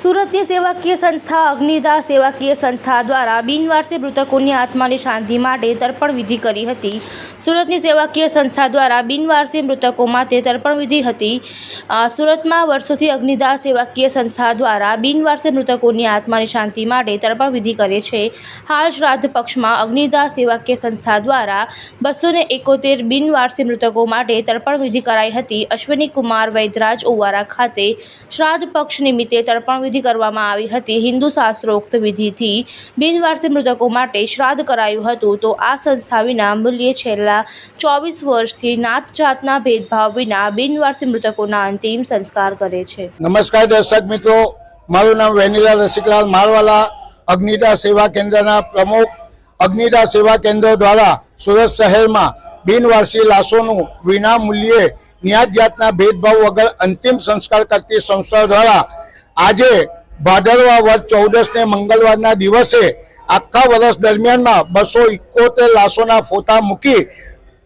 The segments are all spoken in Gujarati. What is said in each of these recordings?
સુરતની સેવાકીય સંસ્થા અગ્નિદા સેવાકીય સંસ્થા દ્વારા બિનવારસી મૃતકોની આત્માની શાંતિ માટે તર્પણ વિધિ કરી હતી. સુરતની સેવાકીય સંસ્થા દ્વારા બિનવારસી મૃતકો માટે તર્પણ વિધિ હતી. સુરતમાં વર્ષોથી અગ્નિદા સેવાકીય સંસ્થા દ્વારા બિનવારસી મૃતકોની આત્માની શાંતિ માટે તર્પણ વિધિ કરે છે. હાલ શ્રાદ્ધ પક્ષમાં અગ્નિદા સેવાકીય સંસ્થા દ્વારા બસો ને એકોતેર બિનવારસી મૃતકો માટે તર્પણ વિધિ કરાઈ હતી. અશ્વિની કુમાર વૈદરાજ ઓવારા ખાતે શ્રાદ્ધ પક્ષ નિમિત્તે તર્પણ વિધિ કરવામાં આવી હતી. હિન્દુ શાસ્ત્રોક્ત વિધિથી બિનવારસી મૃતકો માટે શ્રાદ્ધ કરાયું હતું. તો આ સંસ્થા વિના મૂલ્યે છેલ્લા ચોવીસ વર્ષથી નાત જાતના ભેદભાવ વિના બિનવારસી મૃતકોના અંતિમ સંસ્કાર કરે છે. નમસ્કાર દર્શક મિત્રો, મારું નામ વેનીલા રસિકલાલ મારવાલા, અગ્નિદા સેવા કેન્દ્રના પ્રમુખ. અગ્નિદા સેવા કેન્દ્ર દ્વારા સુરત શહેરમાં બિનવારસી લાશોનું વિના મૂલ્યે ન્યાજ જાતના ભેદભાવ વગર અંતિમ સંસ્કાર કરતી સંસ્થા દ્વારા આજે ભાદરવા વર્ષ ચૌદસને મંગળવારના દિવસે આખા વર્ષ દરમિયાનમાં બસો ઇકોતેર લાશોના ફોટા મૂકી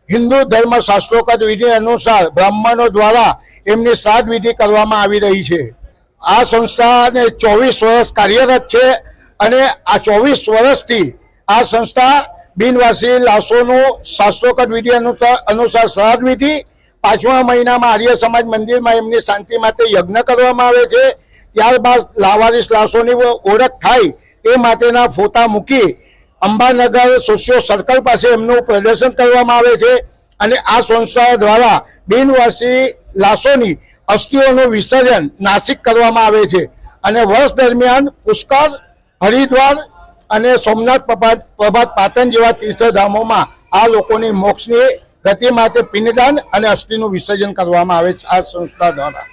હિન્દુ ધર્મ શાસ્ત્રોકત વિધિ અનુસાર બ્રાહ્મણો દ્વારા એમની શ્રાદ્ધ વિધિ કરવામાં આવી રહી છે. આ સંસ્થાને ચોવીસ વર્ષ કાર્યરત છે અને આ ચોવીસ વર્ષથી આ સંસ્થા બિનવાસી લાશોનું શાસ્ત્રોકત વિધિ અનુસાર શ્રાદ્ધ વિધિ, પાંચમા મહિનામાં આર્ય સમાજ મંદિરમાં એમની શાંતિ માટે યજ્ઞ કરવામાં આવે છે. ત્યારબાદ લાવારીસ લાશોની ઓળખ થાય એ માટેના ફોટા મૂકી અંબાનગર સોશિયો સર્કલ પાસે એમનું પ્રદર્શન કરવામાં આવે છે અને આ સંસ્થા દ્વારા બિનવાસી લાશોની અસ્થિઓનું વિસર્જન નાસિક કરવામાં આવે છે. અને વર્ષ દરમિયાન પુષ્કર હરિદ્વાર અને સોમનાથ પ્રભાત પ્રભાત પાટણ જેવા તીર્થધામોમાં આ લોકોની મોક્ષની ગતિ માટે પિંડદાન અને અસ્થિનું વિસર્જન કરવામાં આવે છે આ સંસ્થા દ્વારા.